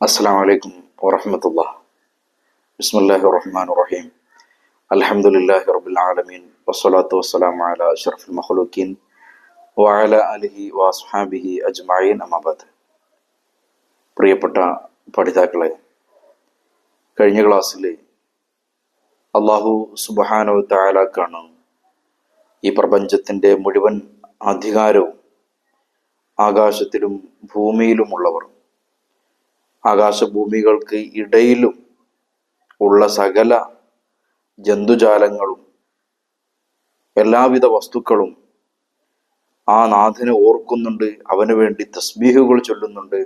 അസ്സാം വലൈക്കും വറഹമത്തുള്ള ബിസ്മില്ലാഹി റഹ്മാൻ റഹീം അലഹമുല്ലാഹി റബുൽ ആലമീൻ വസ്സലാത്തു വസ്സലാം അല അഷറഫുൽ മഹ്ലൂക്കീൻ വാല അലിഹി വാസ്ഹാബിഹി അജ്മായിൻ അമാബാദ് പ്രിയപ്പെട്ട പഠിതാക്കളെ കഴിഞ്ഞ ക്ലാസ്സിൽ അള്ളാഹു സുബഹാനോ താലാക്കാണ് ഈ പ്രപഞ്ചത്തിന്റെ മുഴുവൻ അധികാരവും ആകാശത്തിലും ഭൂമിയിലുമുള്ളവർ. ആകാശഭൂമികൾക്ക് ഇടയിലും ഉള്ള സകല ജന്തുജാലങ്ങളും എല്ലാവിധ വസ്തുക്കളും ആ നാഥനെ ഓർക്കുന്നുണ്ട് അവന് വേണ്ടി തസ്ബീഹുകൾ ചൊല്ലുന്നുണ്ട്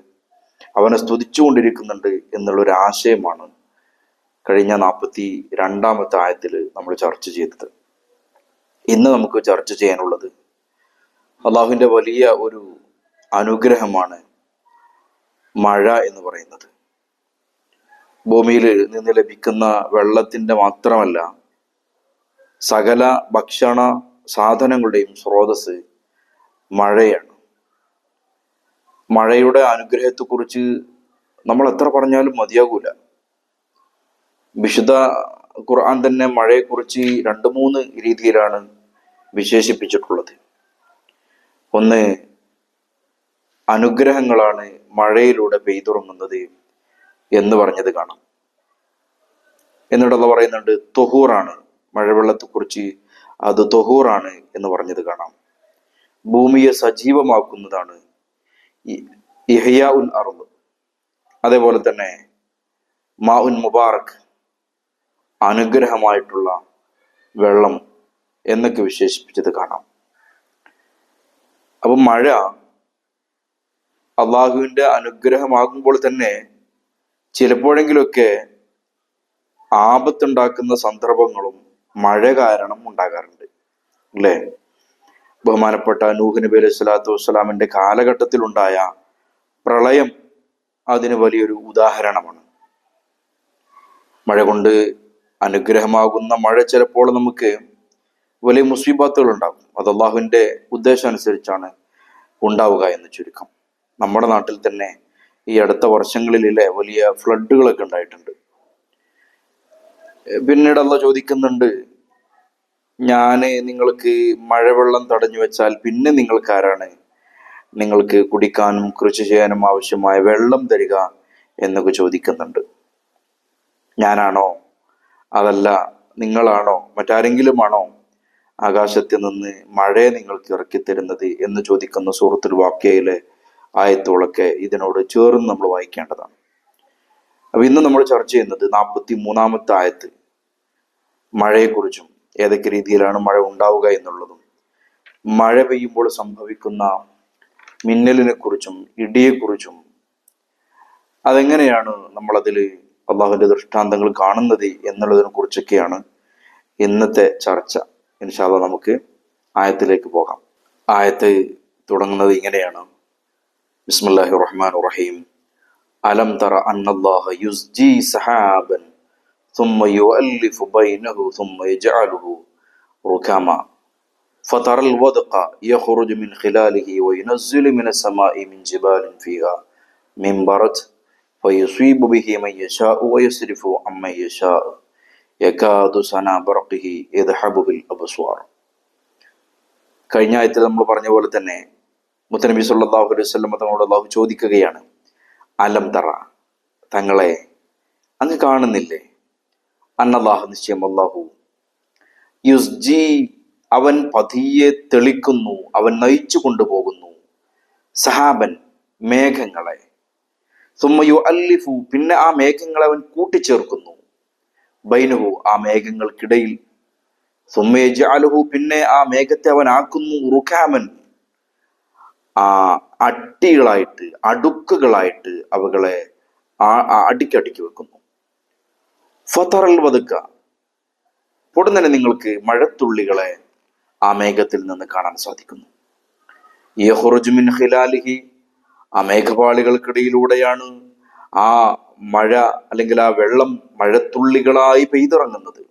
അവനെ സ്തുതിച്ചുകൊണ്ടിരിക്കുന്നുണ്ട് എന്നുള്ളൊരു ആശയമാണ് കഴിഞ്ഞ നാൽപ്പത്തി രണ്ടാമത്തെ ആയത്തിൽ നമ്മൾ ചർച്ച ചെയ്തത്. ഇന്ന് നമുക്ക് ചർച്ച ചെയ്യാനുള്ളത് അള്ളാഹുവിന്റെ വലിയ ഒരു അനുഗ്രഹമാണ് മഴ എന്ന് പറയുന്നത്. ഭൂമിയിൽ നിന്ന് ലഭിക്കുന്ന വെള്ളത്തിന്റെ മാത്രമല്ല സകല ഭക്ഷണ സാധനങ്ങളുടെയും സ്രോതസ് മഴയാണ്. മഴയുടെ അനുഗ്രഹത്തെക്കുറിച്ച് നമ്മൾ എത്ര പറഞ്ഞാലും മതിയാകൂല. വിശുദ്ധ ഖുർആൻ തന്നെ മഴയെക്കുറിച്ച് രണ്ട് മൂന്ന് രീതിയിലാണ് വിശേഷിപ്പിച്ചിട്ടുള്ളത്. ഒന്ന് അനുഗ്രഹങ്ങളാണ് മഴയിലൂടെ പെയ്തുറങ്ങുന്നത് എന്ന് പറഞ്ഞത് കാണാം. എന്നിട്ടുള്ള പറയുന്നുണ്ട് തൊഹൂറാണ്. മഴവെള്ളത്തെക്കുറിച്ച് അത് തൊഹൂറാണ് എന്ന് പറഞ്ഞത് കാണാം. ഭൂമിയെ സജീവമാക്കുന്നതാണ് ഇഹയ ഉൽ അറുബ് അതേപോലെ തന്നെ മാ ഉൻ മുബാറക് അനുഗ്രഹമായിട്ടുള്ള വെള്ളം എന്നൊക്കെ വിശേഷിപ്പിച്ചത് കാണാം. അപ്പം മഴ അള്ളാഹുവിന്റെ അനുഗ്രഹമാകുമ്പോൾ തന്നെ ചിലപ്പോഴെങ്കിലൊക്കെ ആപത്തുണ്ടാക്കുന്ന സന്ദർഭങ്ങളും മഴ കാരണം ഉണ്ടാകാറുണ്ട്. അല്ലേ? ബഹുമാനപ്പെട്ട നൂഹ് നബി അലൈഹി സ്വലാത്തു വസ്സലാമിന്റെ കാലഘട്ടത്തിലുണ്ടായ പ്രളയം അതിന് വലിയൊരു ഉദാഹരണമാണ്. മഴ കൊണ്ട് അനുഗ്രഹമാകുന്ന മഴ ചിലപ്പോൾ നമുക്ക് വലിയ മുസീബത്തുകൾ ഉണ്ടാകും അത് അള്ളാഹുവിന്റെ ഉദ്ദേശം അനുസരിച്ചാണ് ഉണ്ടാവുക എന്ന് ചുരുക്കം. നമ്മുടെ നാട്ടിൽ തന്നെ ഈ അടുത്ത വർഷങ്ങളിലെ വലിയ ഫ്ലഡുകളൊക്കെ ഉണ്ടായിട്ടുണ്ട്. പിന്നീട് അല്ല ചോദിക്കുന്നുണ്ട് ഞാൻ നിങ്ങൾക്ക് മഴവെള്ളം തടഞ്ഞു വെച്ചാൽ പിന്നെ നിങ്ങൾക്ക് ആരാണ് നിങ്ങൾക്ക് കുടിക്കാനും കൃഷി ചെയ്യാനും ആവശ്യമായ വെള്ളം തരിക എന്നൊക്കെ ചോദിക്കുന്നുണ്ട്. ഞാനാണോ? അതല്ല നിങ്ങളാണോ? മറ്റാരെങ്കിലും ആണോ ആകാശത്ത് നിന്ന് മഴയെ നിങ്ങൾക്ക് ഇറക്കി തരുന്നത് എന്ന് ചോദിക്കുന്ന സുഹൃത്തുൽ വാക്യയിലെ ആയത്തോളൊക്കെ ഇതിനോട് ചേർന്ന് നമ്മൾ വായിക്കേണ്ടതാണ്. അപ്പൊ ഇന്ന് നമ്മൾ ചർച്ച ചെയ്യുന്നത് നാൽപ്പത്തി മൂന്നാമത്തെ ആയത്ത് മഴയെക്കുറിച്ചും ഏതൊക്കെ രീതിയിലാണ് മഴ ഉണ്ടാവുക എന്നുള്ളതും മഴ പെയ്യുമ്പോൾ സംഭവിക്കുന്ന മിന്നലിനെ കുറിച്ചും ഇടിയെക്കുറിച്ചും അതെങ്ങനെയാണ് നമ്മളതിൽ അള്ളാഹുവിന്റെ ദൃഷ്ടാന്തങ്ങൾ കാണുന്നത് എന്നുള്ളതിനെ കുറിച്ചൊക്കെയാണ് ഇന്നത്തെ ചർച്ച. ഇൻഷാല്ല നമുക്ക് ആയത്തിലേക്ക് പോകാം ആയത്ത് തുടങ്ങുന്നത് ഇങ്ങനെയാണ് ബിസ്മില്ലാഹി റഹ്മാൻ റഹീം അലം തറ അന്നല്ലാഹ യുസ്ജി സഹാബൻ ثم يؤلف بينه ثم يجعله ركاما فترى الودق يخرج من خلاله وينزل من السماء من جبال فيها من برد فيصيب به من يشاء ويصرف عمن يشاء യക്കാതു സന ബറക്കിഹി യദ്ഹബുബിൽ അബ്സ്വാർ. കഴിഞ്ഞ ആയത്തിൽ നമ്മൾ പറഞ്ഞ പോലെ തന്നെ മുത്തനബി സല്ലാഹു അലൈഹി വല്ലം തങ്ങളോട് അള്ളാഹു ചോദിക്കുകയാണ് അലം തറ തങ്ങളെ അങ്ങ് കാണുന്നില്ലേ? അന്നല്ലാഹു നിശ്ചയം അള്ളാഹു യുസ്ജി അവൻ പതിയെ തെളിക്കുന്നു അവൻ നയിച്ചു കൊണ്ടുപോകുന്നു സഹാബൻ മേഘങ്ങളെ. സുമ്മയു അല്ലിഫു പിന്നെ ആ മേഘങ്ങളെ അവൻ കൂട്ടിച്ചേർക്കുന്നു. ബൈനുഹു ആ മേഘങ്ങൾക്കിടയിൽ. സുമേജാലുഹു പിന്നെ ആ മേഘത്തെ അവൻ ആക്കുന്നു റുഖാമൻ. ആ അട്ടികളായിട്ട് അടുക്കുകളായിട്ട് അവകളെ അടിക്കടിക്ക് വെക്കുന്നു. ഫത്തറൽ വതുക്ക. പൊടുന്നനെ നിങ്ങൾക്ക് മഴത്തുള്ളികളെ ആ മേഘത്തിൽ നിന്ന് കാണാൻ സാധിക്കുന്നു. യഹുറുജുമിൻ ഹിലാലിഹി ആ മേഘപാളികൾക്കിടയിലൂടെയാണ് ആ മഴ അല്ലെങ്കിൽ ആ വെള്ളം മഴത്തുള്ളികളായി പെയ്തിറങ്ങുന്നത്.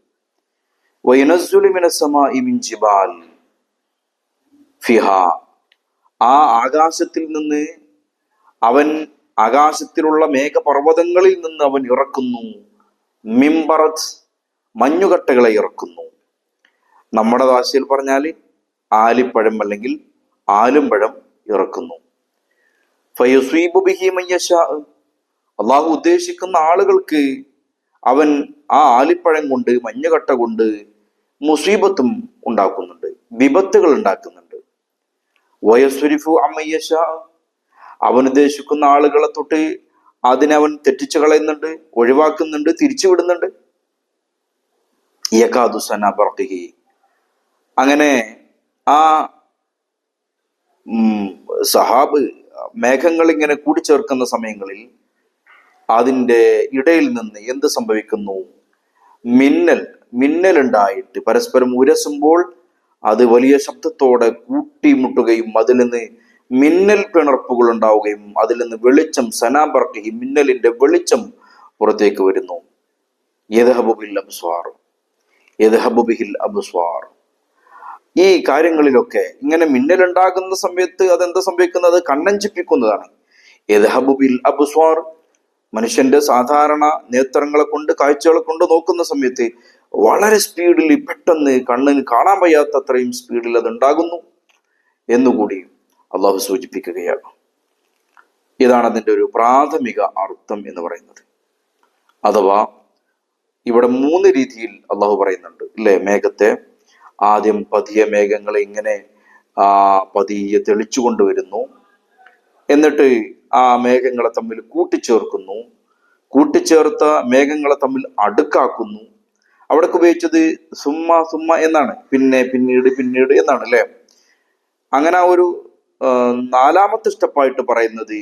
വൈനസുലിമിനസമാ ജിബാൽ ഫിഹ. ആ ആകാശത്തിൽ നിന്ന് അവൻ ആകാശത്തിലുള്ള മേഘപർവതങ്ങളിൽ നിന്ന് അവൻ ഇറക്കുന്നു. മിംബറത് മഞ്ഞുകട്ടകളെ ഇറക്കുന്നു. നമ്മുടെ ഭാഷയിൽ പറഞ്ഞാൽ ആലിപ്പഴം അല്ലെങ്കിൽ ആലുംപഴം ഇറക്കുന്നു. ഫയസ്വീബു ബിഹി. അള്ളാഹു ഉദ്ദേശിക്കുന്ന ആളുകൾക്ക് അവൻ ആ ആലിപ്പഴം കൊണ്ട് മഞ്ഞുകട്ട കൊണ്ട് മുസീബത്തും ഉണ്ടാക്കുന്നുണ്ട് വിപത്തുകൾ ഉണ്ടാക്കുന്നുണ്ട്. വയസ്വരിഫു അമ്മയ്യശ അവൻ ഉദ്ദേശിക്കുന്ന ആളുകളെ തൊട്ട് അതിനെ അവൻ തെറ്റിച്ചു കളയുന്നുണ്ട് ഒഴിവാക്കുന്നുണ്ട് തിരിച്ചു വിടുന്നുണ്ട്. യകാദുസന അങ്ങനെ ആ സഹാബ് മേഘങ്ങൾ ഇങ്ങനെ കൂടിച്ചേർക്കുന്ന സമയങ്ങളിൽ അതിന്റെ ഇടയിൽ നിന്ന് എന്ത് സംഭവിക്കുന്നു? മിന്നൽ ഉണ്ടായിട്ട് പരസ്പരം ഉരസുമ്പോൾ അത് വലിയ ശബ്ദത്തോടെ കൂട്ടിമുട്ടുകയും അതിൽ നിന്ന് മിന്നൽ പിണർപ്പുകൾ ഉണ്ടാവുകയും അതിൽ നിന്ന് വെളിച്ചം സനാബർക്കി മിന്നലിന്റെ വെളിച്ചം പുറത്തേക്ക് വരുന്നു. യഥഹബുബിൽ അബ്സ്വാർ യഥഹബുബിഹിൽ അബ്സ്വാർ. ഈ കാര്യങ്ങളിലൊക്കെ ഇങ്ങനെ മിന്നലുണ്ടാകുന്ന സമയത്ത് അതെന്താ സംഭവിക്കുന്നത്? കണ്ണഞ്ചിപ്പിക്കുന്നതാണ് യഥഹബുബിൽ അബ്സ്വാർ മനുഷ്യന്റെ സാധാരണ നേത്രങ്ങളെ കൊണ്ട് കാഴ്ചകളെ കൊണ്ട് നോക്കുന്ന സമയത്ത് വളരെ സ്പീഡിൽ പെട്ടെന്ന് കണ്ണിന് കാണാൻ വയ്യാത്ത അത്രയും സ്പീഡിൽ അത് ഉണ്ടാകുന്നു എന്നുകൂടി അള്ളാഹു സൂചിപ്പിക്കുകയാണ്. ഇതാണ് അതിന്റെ ഒരു പ്രാഥമിക അർത്ഥം എന്ന് പറയുന്നത്. അഥവാ ഇവിടെ മൂന്ന് രീതിയിൽ അള്ളാഹു പറയുന്നുണ്ട് അല്ലേ മേഘത്തെ ആദ്യം പതിയ മേഘങ്ങളെ ഇങ്ങനെ പതിയെ തെളിച്ചു കൊണ്ടുവരുന്നു എന്നിട്ട് ആ മേഘങ്ങളെ തമ്മിൽ കൂട്ടിച്ചേർക്കുന്നു. കൂട്ടിച്ചേർത്ത മേഘങ്ങളെ തമ്മിൽ അടുക്കാക്കുന്നു. അവിടെ ഉപയോഗിച്ചത് സുമ്മ സുമ്മ എന്നാണ്. പിന്നെ പിന്നീട് പിന്നീട് എന്നാണ് അല്ലേ? അങ്ങനെ ആ ഒരു നാലാമത്തെ സ്റ്റെപ്പായിട്ട് പറയുന്നത്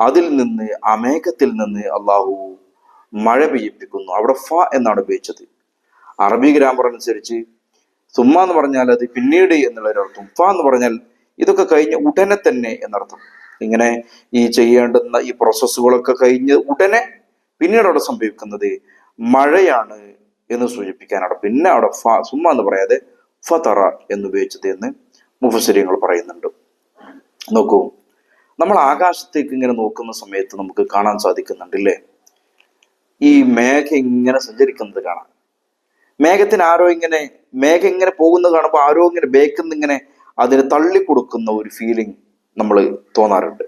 അതിൽ നിന്ന് ആ മേഘത്തിൽ നിന്ന് അള്ളാഹു മഴ പെയ്യിപ്പിക്കുന്നു. അവിടെ ഫ എന്നാണ് ഉപയോഗിച്ചത്. അറബി ഗ്രാമർ അനുസരിച്ച് സുമ്മ എന്ന് പറഞ്ഞാൽ അത് പിന്നീട് എന്നുള്ള ഫ എന്ന് പറഞ്ഞാൽ ഇതൊക്കെ കഴിഞ്ഞ് ഉടനെ തന്നെ എന്നർത്ഥം. ഇങ്ങനെ ഈ ചെയ്യേണ്ടുന്ന ഈ പ്രോസസ്സുകളൊക്കെ കഴിഞ്ഞ് ഉടനെ പിന്നീട് അവിടെ സംഭവിക്കുന്നത് മഴയാണ് എന്ന് സൂചിപ്പിക്കാനാണ്. പിന്നെ അവിടെ ഫ സുമ്മ എന്ന് പറയാതെ ഫതറ എന്ന് ഉപയോഗിച്ചത് എന്ന് മുഫസരിങ്ങൾ പറയുന്നുണ്ട്. നോക്കൂ നമ്മൾ ആകാശത്തേക്ക് ഇങ്ങനെ നോക്കുന്ന സമയത്ത് നമുക്ക് കാണാൻ സാധിക്കുന്നുണ്ടല്ലേ ഈ മേഘ ഇങ്ങനെ സഞ്ചരിക്കുന്നത് കാണാം. മേഘത്തിന് ആരോ ഇങ്ങനെ മേഘ ഇങ്ങനെ പോകുന്നത് കാണുമ്പോൾ ആരോ ഇങ്ങനെ ബേക്കുന്ന ഇങ്ങനെ അതിന് തള്ളി കൊടുക്കുന്ന ഒരു ഫീലിംഗ് നമ്മൾ തോന്നാറുണ്ട്.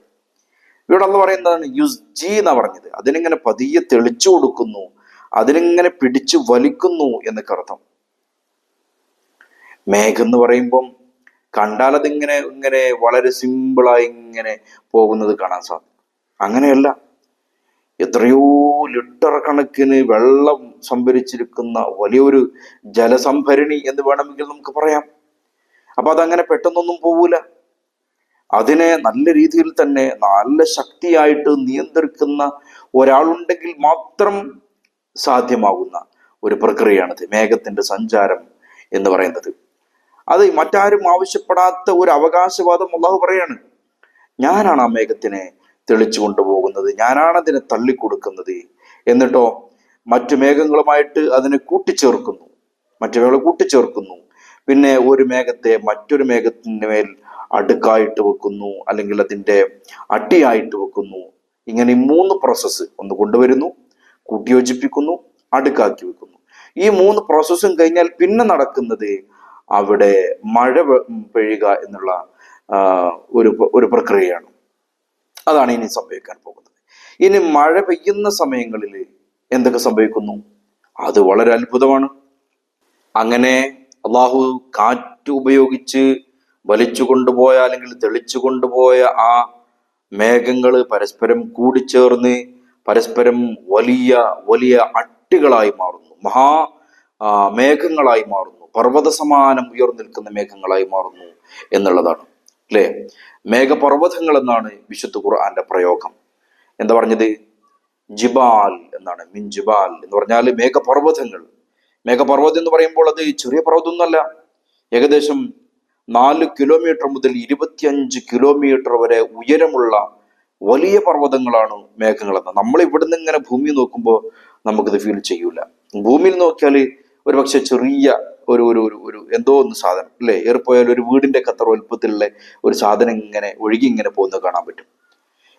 ഇവിടെ എന്ന് പറയുന്നതാണ് യുസ് ജി എന്ന് പറഞ്ഞത്. അതിനിങ്ങനെ പതിയെ തെളിച്ചു കൊടുക്കുന്നു അതിനിങ്ങനെ പിടിച്ചു വലിക്കുന്നു എന്നൊക്കെ അർത്ഥം. മേഘം എന്ന് പറയുമ്പം കണ്ടാൽ അതിങ്ങനെ ഇങ്ങനെ വളരെ സിമ്പിളായി ഇങ്ങനെ പോകുന്നത് കാണാൻ സാധിക്കും. അങ്ങനെയല്ല. എത്രയോ ലിറ്റർ കണക്കിന് വെള്ളം സംഭരിച്ചിരിക്കുന്ന വലിയൊരു ജലസംഭരണി എന്ന് വേണമെങ്കിൽ നമുക്ക് പറയാം. അപ്പൊ അതങ്ങനെ പെട്ടെന്നൊന്നും പോകൂല അതിനെ നല്ല രീതിയിൽ തന്നെ നല്ല ശക്തിയായിട്ട് നിയന്ത്രിക്കുന്ന ഒരാളുണ്ടെങ്കിൽ മാത്രം സാധ്യമാകുന്ന ഒരു പ്രക്രിയയാണിത് മേഘത്തിന്റെ സഞ്ചാരം എന്ന് പറയുന്നത്. അത് മറ്റാരും ആവശ്യപ്പെടാത്ത ഒരു അവകാശവാദം അള്ളാഹു പറയാണ്. ഞാനാണ് ആ മേഘത്തിനെ തെളിച്ചു കൊണ്ടുപോകുന്നത് ഞാനാണ് അതിനെ തള്ളിക്കൊടുക്കുന്നത് എന്നിട്ടോ മറ്റു മേഘങ്ങളുമായിട്ട് അതിനെ കൂട്ടിച്ചേർക്കുന്നു മറ്റു മേഘങ്ങൾ കൂട്ടിച്ചേർക്കുന്നു. പിന്നെ ഒരു മേഘത്തെ മറ്റൊരു മേഘത്തിന് മേൽ അടുക്കായിട്ട് വെക്കുന്നു അല്ലെങ്കിൽ അതിന്റെ അട്ടിയായിട്ട് വെക്കുന്നു. ഇങ്ങനെ മൂന്ന് പ്രോസസ്സ് ഒന്ന് കൊണ്ടുവരുന്നു കൂട്ടിയോജിപ്പിക്കുന്നു അടുക്കാക്കി വെക്കുന്നു. ഈ മൂന്ന് പ്രോസസ്സും കഴിഞ്ഞാൽ പിന്നെ നടക്കുന്നത് അവിടെ മഴ പെയ്യുക എന്നുള്ള ഒരു ഒരു പ്രക്രിയയാണ്. അതാണ് ഇനി സംഭവിക്കാൻ പോകുന്നത്. ഇനി മഴ പെയ്യുന്ന സമയങ്ങളിൽ എന്തൊക്കെ സംഭവിക്കുന്നു? അത് വളരെ അത്ഭുതമാണ്. അങ്ങനെ അള്ളാഹു കാറ്റ് ഉപയോഗിച്ച് വലിച്ചു കൊണ്ടുപോയ അല്ലെങ്കിൽ തെളിച്ചു കൊണ്ടുപോയ ആ മേഘങ്ങൾ പരസ്പരം കൂടിച്ചേർന്ന് പരസ്പരം വലിയ വലിയ അട്ടികളായി മാറുന്നു. മഹാ മേഘങ്ങളായി മാറുന്നു. പർവത സമാനം ഉയർന്നു നിൽക്കുന്ന മേഘങ്ങളായി മാറുന്നു എന്നുള്ളതാണ്. അല്ലേ? മേഘപർവതങ്ങൾ എന്നാണ് വിശുദ്ധ ഖുർആന്റെ പ്രയോഗം. എന്താ പറഞ്ഞത്? ജിബാൽ എന്നാണ്. മിൻ ജിബാൽ എന്ന് പറഞ്ഞാൽ മേഘപർവതങ്ങൾ. മേഘപർവതം എന്ന് പറയുമ്പോൾ അത് ചെറിയ പർവതമൊന്നുമല്ല. ഏകദേശം നാല് കിലോമീറ്റർ മുതൽ ഇരുപത്തിയഞ്ച് കിലോമീറ്റർ വരെ ഉയരമുള്ള വലിയ പർവതങ്ങളാണ് മേഘങ്ങളെന്ന്. നമ്മൾ ഇവിടുന്ന് ഇങ്ങനെ ഭൂമി നോക്കുമ്പോൾ നമുക്കിത് ഫീൽ ചെയ്യൂല. ഭൂമിയിൽ നോക്കിയാൽ ഒരു പക്ഷെ ചെറിയ ഒരു ഒരു ഒരു ഒരു എന്തോ ഒന്ന് സാധനം അല്ലേ? ഏറിപ്പോയാൽ ഒരു വീടിന്റെ കത്തർ വലുപ്പത്തിലുള്ള ഒരു സാധനം ഇങ്ങനെ ഒഴുകി ഇങ്ങനെ പോകുന്നത് കാണാൻ പറ്റും.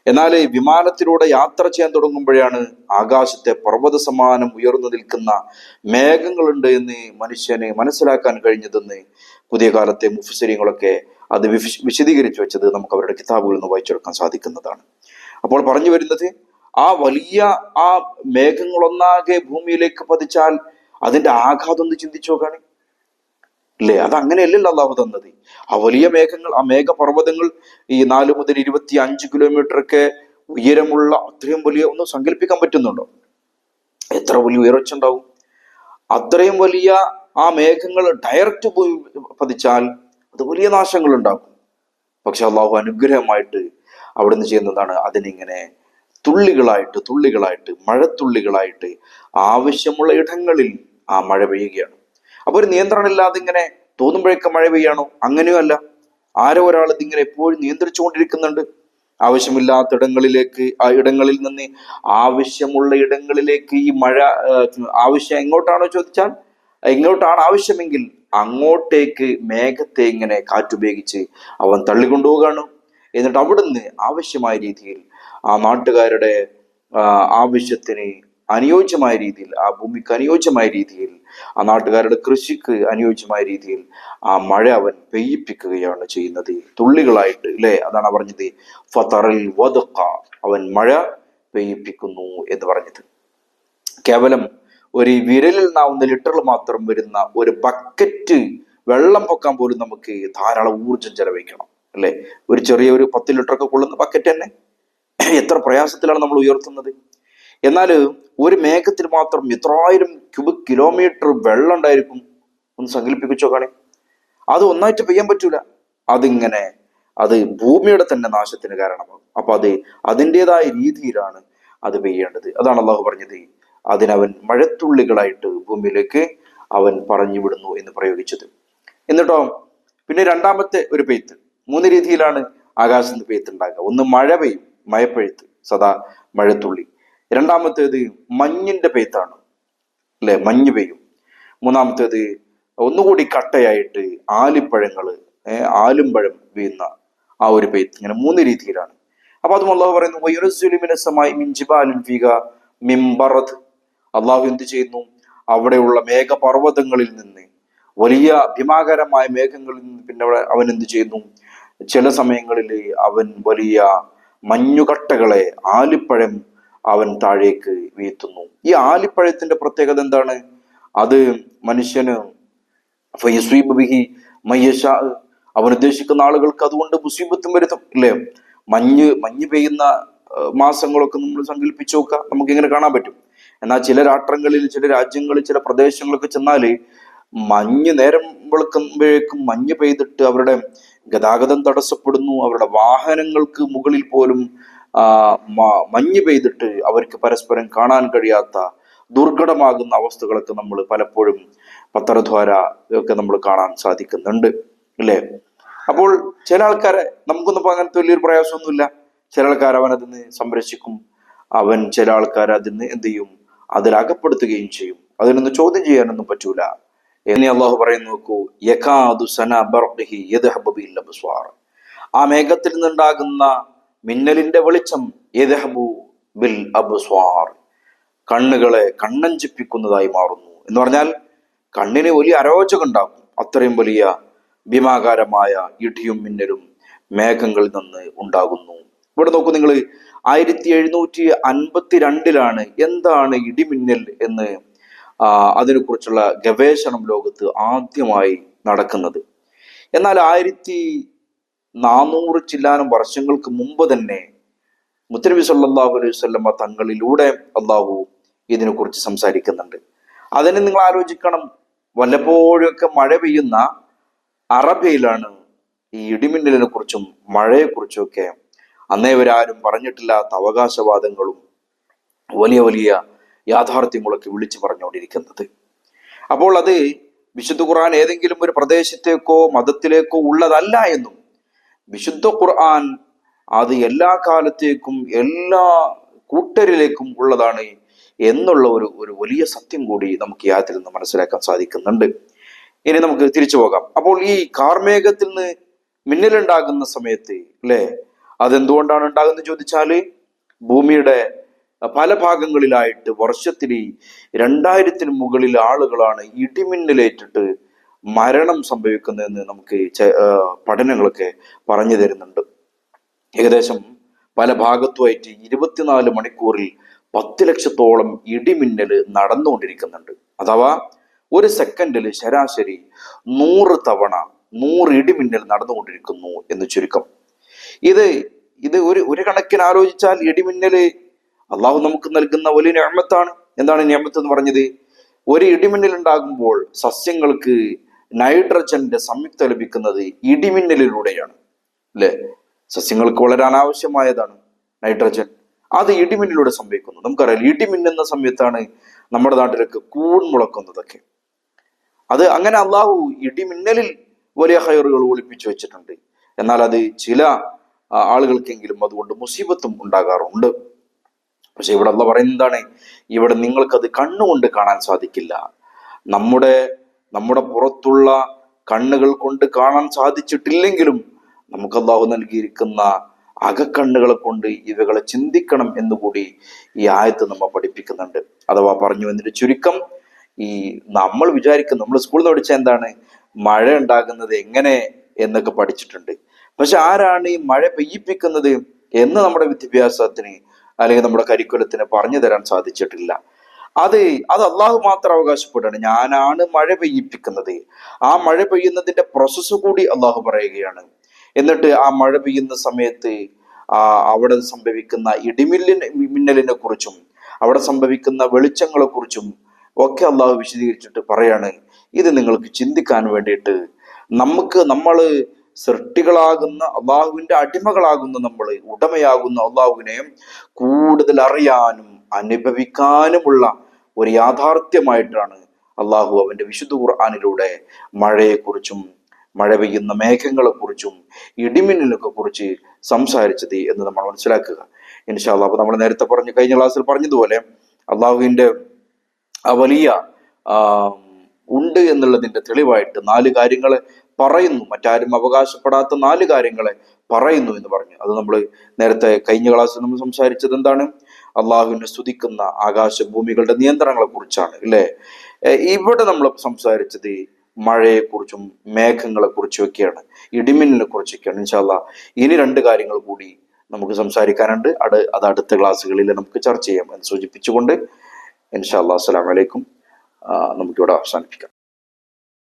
എന്നാൽ വിമാനത്തിലൂടെ യാത്ര ചെയ്യാൻ തുടങ്ങുമ്പോഴാണ് ആകാശത്തെ പർവത സമാനം ഉയർന്നു നിൽക്കുന്ന മേഘങ്ങളുണ്ട് എന്ന് മനുഷ്യന് മനസ്സിലാക്കാൻ കഴിഞ്ഞതെന്ന് പുതിയ കാലത്തെ മുഫസരിങ്ങളൊക്കെ അത് വിശ- വിശദീകരിച്ചു വെച്ചത് നമുക്ക് അവരുടെ കിതാബുകളിൽ നിന്ന് വായിച്ചെടുക്കാൻ സാധിക്കുന്നതാണ്. അപ്പോൾ പറഞ്ഞു വരുന്നത് ആ വലിയ ആ മേഘങ്ങളൊന്നാകെ ഭൂമിയിലേക്ക് പതിച്ചാൽ അതിന്റെ ആഘാതം ഒന്ന് ചിന്തിച്ചു നോക്കുകയാണ് അല്ലേ? അത് അങ്ങനെയല്ലല്ലോ അള്ളാഹു തന്നത്. ആ വലിയ മേഘങ്ങൾ ആ മേഘപർവതങ്ങൾ ഈ നാല് മുതൽ ഇരുപത്തി അഞ്ച് കിലോമീറ്റർ ഒക്കെ ഉയരമുള്ള അത്രയും വലിയ ഒന്ന് സങ്കല്പിക്കാൻ പറ്റുന്നുണ്ടോ? എത്ര വലിയ ഉയർച്ച ഉണ്ടാവും അത്രയും വലിയ ആ മേഘങ്ങൾ ഡയറക്റ്റ് പോയി പതിച്ചാൽ അത് വലിയ നാശങ്ങൾ ഉണ്ടാക്കും. പക്ഷെ അള്ളാഹു അനുഗ്രഹമായിട്ട് അവിടുന്ന് ചെയ്യുന്നതാണ്. അതിനിങ്ങനെ തുള്ളികളായിട്ട് തുള്ളികളായിട്ട് മഴത്തുള്ളികളായിട്ട് ആവശ്യമുള്ള ഇടങ്ങളിൽ ആ മഴ പെയ്യുകയാണ്. അപ്പൊ ഒരു നിയന്ത്രണം ഇല്ലാതെ ഇങ്ങനെ തോന്നുമ്പോഴേക്ക് മഴ പെയ്യാണോ? അങ്ങനെയും അല്ല. ആരോ ഒരാൾ ഇതിങ്ങനെ എപ്പോഴും നിയന്ത്രിച്ചുകൊണ്ടിരിക്കുന്നുണ്ട്. ആവശ്യമില്ലാത്ത ഇടങ്ങളിലേക്ക് ആ ഇടങ്ങളിൽ നിന്ന് ആവശ്യമുള്ള ഇടങ്ങളിലേക്ക് ഈ മഴ ആവശ്യം എങ്ങോട്ടാണോ ചോദിച്ചാൽ എങ്ങോട്ടാണ് ആവശ്യമെങ്കിൽ അങ്ങോട്ടേക്ക് മേഘത്തെ ഇങ്ങനെ കാറ്റുപയോഗിച്ച് അവൻ തള്ളിക്കൊണ്ടുപോവുകയാണ്. എന്നിട്ട് അവിടുന്ന് ആവശ്യമായ രീതിയിൽ ആ നാട്ടുകാരുടെ ആവശ്യത്തിന് അനുയോജ്യമായ രീതിയിൽ ആ ഭൂമിക്ക് അനുയോജ്യമായ രീതിയിൽ ആ നാട്ടുകാരുടെ കൃഷിക്ക് അനുയോജ്യമായ രീതിയിൽ ആ മഴ അവൻ പെയ്യിപ്പിക്കുകയാണ് ചെയ്യുന്നത്. തുള്ളികളായിട്ട് അല്ലേ അതാണ് പറഞ്ഞത്. ഫതറിൽ വതുക്ക അവൻ മഴ പെയ്യിപ്പിക്കുന്നു എന്ന് പറഞ്ഞത്. കേവലം ഒരു വിരലിൽ നാവുന്ന ലിറ്ററിൽ മാത്രം വരുന്ന ഒരു ബക്കറ്റ് വെള്ളം പൊക്കാൻ പോലും നമുക്ക് ധാരാളം ഊർജം ചെലവഴിക്കണം അല്ലെ? ഒരു ചെറിയ ഒരു പത്ത് ലിറ്റർ ഒക്കെ കൊള്ളുന്ന ബക്കറ്റ് തന്നെ. എത്ര പ്രയാസത്തിലാണ് നമ്മൾ ഉയർത്തുന്നത്? എന്നാൽ ഒരു മേഘത്തിൽ മാത്രം എത്രായിരം ക്യൂബിക് കിലോമീറ്റർ വെള്ളം ഉണ്ടായിരിക്കും? ഒന്ന് സങ്കല്പിപ്പിച്ചോ കാണേ. അത് ഒന്നായിട്ട് പെയ്യാൻ പറ്റൂല. അതിങ്ങനെ അത് ഭൂമിയുടെ തന്നെ നാശത്തിന് കാരണമാകും. അപ്പൊ അത് അതിന്റെതായ രീതിയിലാണ് അത് പെയ്യേണ്ടത്. അതാണ് അള്ളാഹു പറഞ്ഞത്. അതിനവൻ മഴത്തുള്ളികളായിട്ട് ഭൂമിയിലേക്ക് അവൻ പറഞ്ഞു വിടുന്നു എന്ന് പ്രയോഗിച്ചത്. എന്നിട്ടോ പിന്നെ രണ്ടാമത്തെ ഒരു പെയ്ത്ത്. മൂന്ന് രീതിയിലാണ് ആകാശത്ത് പെയ്ത്ത് ഉണ്ടാകുക ഒന്ന് മഴ പെയ്യും മഴപ്പെഴുത്ത് സദാ മഴത്തുള്ളി. രണ്ടാമത്തേത് മഞ്ഞിന്റെ പെയ്ത്താണ് അല്ലെ? മഞ്ഞ് പെയ്യും. മൂന്നാമത്തേത് ഒന്നുകൂടി കട്ടയായിട്ട് ആലിപ്പഴങ്ങൾ ആലും ആലുംപഴം വീഴുന്ന ആ ഒരു പെയ്ത്ത്. ഇങ്ങനെ മൂന്ന് രീതിയിലാണ്. അപ്പൊ അതും അള്ളാഹു പറയുന്നു മിഞ്ചിബാലിൻ ഫീക മിംബറത് അള്ളാഹു എന്ത് ചെയ്യുന്നു? അവിടെയുള്ള മേഘപർവതങ്ങളിൽ നിന്ന് വലിയ ഭീമാകരമായ മേഘങ്ങളിൽ നിന്ന് പിന്നെ അവൻ എന്ത് ചെയ്യുന്നു? ചില സമയങ്ങളിൽ അവൻ വലിയ മഞ്ഞുകട്ടകളെ ആലിപ്പഴം അവൻ താഴേക്ക് വീഴ്ത്തുന്നു. ഈ ആലിപ്പഴത്തിന്റെ പ്രത്യേകത എന്താണ്? അത് മനുഷ്യന് അവൻ ഉദ്ദേശിക്കുന്ന ആളുകൾക്ക് അതുകൊണ്ട് മുസീബത്തും വരുത്തും അല്ലേ മഞ്ഞ് മഞ്ഞ് പെയ്യുന്ന മാസങ്ങളൊക്കെ നമ്മൾ സങ്കല്പിച്ചു നോക്കുക നമുക്ക് ഇങ്ങനെ കാണാൻ പറ്റും. എന്നാൽ ചില രാഷ്ട്രങ്ങളിൽ ചില രാജ്യങ്ങളിൽ ചില പ്രദേശങ്ങളൊക്കെ ചെന്നാൽ മഞ്ഞ് നേരം വെളുക്കുമ്പോഴേക്കും മഞ്ഞ് പെയ്തിട്ട് അവരുടെ ഗതാഗതം തടസ്സപ്പെടുന്നു. അവരുടെ വാഹനങ്ങൾക്ക് മുകളിൽ പോലും മഞ്ഞ് പെയ്തിട്ട് അവർക്ക് പരസ്പരം കാണാൻ കഴിയാത്ത ദുർഘടമാകുന്ന അവസ്ഥകളൊക്കെ നമ്മൾ പലപ്പോഴും പത്രദ്വാര ഒക്കെ നമ്മൾ കാണാൻ സാധിക്കുന്നുണ്ട്. അല്ലേ? അപ്പോൾ ചില ആൾക്കാരെ നമുക്കൊന്നും അങ്ങനത്തെ വലിയൊരു പ്രയാസമൊന്നുമില്ല. ചില ആൾക്കാർ അവൻ അതിന് സംരക്ഷിക്കും. അവൻ ചില ആൾക്കാർ അതിന് എന്ത് ചെയ്യും? അതിൽ അകപ്പെടുത്തുകയും ചെയ്യും. അതിനൊന്നും ചോദ്യം ചെയ്യാനൊന്നും പറ്റൂല. എന്നെ അള്ളാഹു പറയുന്നു നോക്കൂ യകാദു സന അബ്സ്വാർ. ആ മേഘത്തിൽ നിന്നുണ്ടാകുന്ന മിന്നലിന്റെ വെളിച്ചം യദഹബു ബിൽ അബ്സ്വാർ. കണ്ണുകളെ കണ്ണഞ്ചിപ്പിക്കുന്നതായി മാറുന്നു. എന്ന് പറഞ്ഞാൽ കണ്ണിന് വലിയ അരോചകം ഉണ്ടാക്കും അത്രയും വലിയ ഭീമാകാരമായ ഇടിയും മിന്നലും മേഘങ്ങളിൽ നിന്ന് ഉണ്ടാകുന്നു. ഇവിടെ നോക്കൂ നിങ്ങൾ ആയിരത്തി എഴുന്നൂറ്റി അൻപത്തി രണ്ടിലാണ് എന്താണ് ഇടിമിന്നൽ എന്ന് അതിനെക്കുറിച്ചുള്ള ഗവേഷണം ലോകത്ത് ആദ്യമായി നടക്കുന്നത്. എന്നാൽ ആയിരത്തി നാനൂറ് ചില്ലാനും വർഷങ്ങൾക്ക് മുമ്പ് തന്നെ മുത്തനബി സല്ലാഹു അലൈഹി സ്വല്ല തങ്ങളിലൂടെ അള്ളാഹു ഇതിനെക്കുറിച്ച് സംസാരിക്കുന്നുണ്ട്. അതിനെ നിങ്ങൾ ആലോചിക്കണം. വല്ലപ്പോഴൊക്കെ മഴ പെയ്യുന്ന അറബിയിലാണ് ഈ ഇടിമിന്നലിനെ കുറിച്ചും മഴയെക്കുറിച്ചും ഒക്കെ അന്നേ ഇവരാരും പറഞ്ഞിട്ടില്ലാത്ത അവകാശവാദങ്ങളും വലിയ വലിയ യാഥാർത്ഥ്യങ്ങളൊക്കെ വിളിച്ചു പറഞ്ഞുകൊണ്ടിരിക്കുന്നത്. അപ്പോൾ അത് വിശുദ്ധ ഖുർആൻ ഏതെങ്കിലും ഒരു പ്രദേശത്തേക്കോ മതത്തിലേക്കോ ഉള്ളതല്ല എന്നും വിശുദ്ധ ഖുർആൻ അത് എല്ലാ കാലത്തേക്കും എല്ലാ കൂട്ടരിലേക്കും ഉള്ളതാണ് എന്നുള്ള ഒരു ഒരു വലിയ സത്യം കൂടി നമുക്ക് ഈ നിന്ന് മനസ്സിലാക്കാൻ സാധിക്കുന്നുണ്ട്. ഇനി നമുക്ക് തിരിച്ചു പോകാം. അപ്പോൾ ഈ കാർമേഘത്തിൽ നിന്ന് മിന്നലുണ്ടാകുന്ന സമയത്ത് അല്ലേ അതെന്തുകൊണ്ടാണ് ഉണ്ടാകുന്നത് ചോദിച്ചാൽ ഭൂമിയുടെ പല ഭാഗങ്ങളിലായിട്ട് വർഷത്തിൽ രണ്ടായിരത്തിന് മുകളിൽ ആളുകളാണ് ഇടിമിന്നലേറ്റിട്ട് മരണം സംഭവിക്കുന്നതെന്ന് നമുക്ക് പഠനങ്ങളൊക്കെ പറഞ്ഞു തരുന്നുണ്ട്. ഏകദേശം പല ഭാഗത്തുമായിട്ട് ഇരുപത്തിനാല് മണിക്കൂറിൽ പത്ത് ലക്ഷത്തോളം ഇടിമിന്നൽ നടന്നുകൊണ്ടിരിക്കുന്നുണ്ട്. അഥവാ ഒരു സെക്കൻഡിൽ ശരാശരി നൂറ് തവണ നൂറ് ഇടിമിന്നൽ നടന്നുകൊണ്ടിരിക്കുന്നു എന്ന് ചുരുക്കം. ഇത് ഇത് ഒരു ഒരു കണക്കിന് ആലോചിച്ചാൽ ഇടിമിന്നൽ അള്ളാഹു നമുക്ക് നൽകുന്ന വലിയ ഞാമത്താണ് എന്താണ് ഞാമത്ത് എന്ന് പറഞ്ഞത്? ഒരു ഇടിമിന്നൽ ഉണ്ടാകുമ്പോൾ സസ്യങ്ങൾക്ക് നൈട്രജന്റെ സംയുക്തം ലഭിക്കുന്നത് ഇടിമിന്നലിലൂടെയാണ്. അല്ലെ? സസ്യങ്ങൾക്ക് വളരാൻ ആവശ്യമായതാണ് നൈട്രജൻ. അത് ഇടിമിന്നലിലൂടെ സംഭവിക്കുന്നു. നമുക്കറിയാം ഇടിമിന്നുന്ന സമയത്താണ് നമ്മുടെ നാട്ടിലൊക്കെ കൂൺ മുളക്കുന്നതൊക്കെ. അത് അങ്ങനെ അള്ളാഹു ഇടിമിന്നലിൽ വലിയ ഹയറുകൾ ഒളിപ്പിച്ചു വെച്ചിട്ടുണ്ട്. എന്നാൽ അത് ചില ആളുകൾക്കെങ്കിലും അതുകൊണ്ട് മുസീബത്തും ഉണ്ടാകാറുണ്ട്. പക്ഷെ ഇവിടെ അല്ല പറയുന്നത് എന്താണ്? ഇവിടെ നിങ്ങൾക്കത് കണ്ണുകൊണ്ട് കാണാൻ സാധിക്കില്ല. നമ്മുടെ നമ്മുടെ പുറത്തുള്ള കണ്ണുകൾ കൊണ്ട് കാണാൻ സാധിച്ചിട്ടില്ലെങ്കിലും നമുക്ക് അള്ളാഹു നൽകിയിരിക്കുന്ന അകക്കണ്ണുകളെ കൊണ്ട് ഇവകളെ ചിന്തിക്കണം എന്നുകൂടി ഈ ആയത്ത് നമ്മൾ പഠിപ്പിക്കുന്നുണ്ട്. അഥവാ പറഞ്ഞു വന്നിട്ട് ചുരുക്കം ഈ നമ്മൾ വിചാരിക്കുന്ന നമ്മൾ സ്കൂളിൽ നിന്ന് പഠിച്ച എന്താണ്? മഴ ഉണ്ടാകുന്നത് എങ്ങനെ എന്നൊക്കെ പഠിച്ചിട്ടുണ്ട്. പക്ഷെ ആരാണ് ഈ മഴ പെയ്യിപ്പിക്കുന്നത് എന്ന് നമ്മുടെ വിദ്യാഭ്യാസത്തിന് അല്ലെങ്കിൽ നമ്മുടെ കരിക്കുലത്തിന് പറഞ്ഞു തരാൻ സാധിച്ചിട്ടില്ല. അത് അത് അള്ളാഹു മാത്രം അവകാശപ്പെട്ടാണ് ഞാനാണ് മഴ പെയ്യിപ്പിക്കുന്നത്. ആ മഴ പെയ്യുന്നതിന്റെ പ്രോസസ്സ് കൂടി അള്ളാഹു പറയുകയാണ്. എന്നിട്ട് ആ മഴ പെയ്യുന്ന സമയത്ത് ആ അവിടെ സംഭവിക്കുന്ന ഇടിമില്ലിന് മിന്നലിനെ കുറിച്ചും അവിടെ സംഭവിക്കുന്ന വെളിച്ചങ്ങളെ കുറിച്ചും ഒക്കെ അള്ളാഹു വിശദീകരിച്ചിട്ട് പറയാണ്. ഇത് നിങ്ങൾക്ക് ചിന്തിക്കാൻ വേണ്ടിയിട്ട് നമുക്ക് നമ്മൾ സൃഷ്ടികളാകുന്ന അള്ളാഹുവിന്റെ അടിമകളാകുന്ന നമ്മൾ ഉടമയാകുന്ന അള്ളാഹുവിനെ കൂടുതൽ അറിയാനും അനുഭവിക്കാനുമുള്ള ഒരു യാഥാർത്ഥ്യമായിട്ടാണ് അള്ളാഹു അവന്റെ വിശുദ്ധ ഖുർആാനിലൂടെ മഴയെക്കുറിച്ചും മഴ പെയ്യുന്ന മേഘങ്ങളെക്കുറിച്ചും ഇടിമിന്നലൊക്കെ കുറിച്ച് സംസാരിച്ചത് എന്ന് നമ്മൾ മനസ്സിലാക്കുക. ഇൻഷാല്ല അപ്പൊ നമ്മൾ നേരത്തെ പറഞ്ഞു കഴിഞ്ഞ ക്ലാസ്സിൽ പറഞ്ഞതുപോലെ അള്ളാഹുവിന്റെ ആ വലിയ ഉണ്ട് എന്നുള്ളതിന്റെ തെളിവായിട്ട് നാല് കാര്യങ്ങളെ പറയുന്നു. മറ്റാരും അവകാശപ്പെടാത്ത നാല് കാര്യങ്ങളെ പറയുന്നു എന്ന് പറഞ്ഞു. അത് നമ്മൾ നേരത്തെ കഴിഞ്ഞ ക്ലാസ്സിൽ നമ്മൾ സംസാരിച്ചത് എന്താണ്? അള്ളാഹുവിനെ സ്തുതിക്കുന്ന ആകാശ ഭൂമികളുടെ നിയന്ത്രണങ്ങളെ കുറിച്ചാണ് അല്ലേ ഇവിടെ നമ്മൾ സംസാരിച്ചത് മഴയെക്കുറിച്ചും മേഘങ്ങളെ കുറിച്ചും ഒക്കെയാണ് ഇടിമിന്നലിനെ കുറിച്ചൊക്കെയാണ് ഇൻഷാല്ല ഇനി രണ്ട് കാര്യങ്ങൾ കൂടി നമുക്ക് സംസാരിക്കാനുണ്ട്. അത് അത് അടുത്ത ക്ലാസ്സുകളിൽ നമുക്ക് ചർച്ച ചെയ്യാം എന്ന് സൂചിപ്പിച്ചുകൊണ്ട് ഇൻഷാല്ലാ അസ്സലാമലൈക്കും നമുക്കിവിടെ അവസാനിപ്പിക്കാം.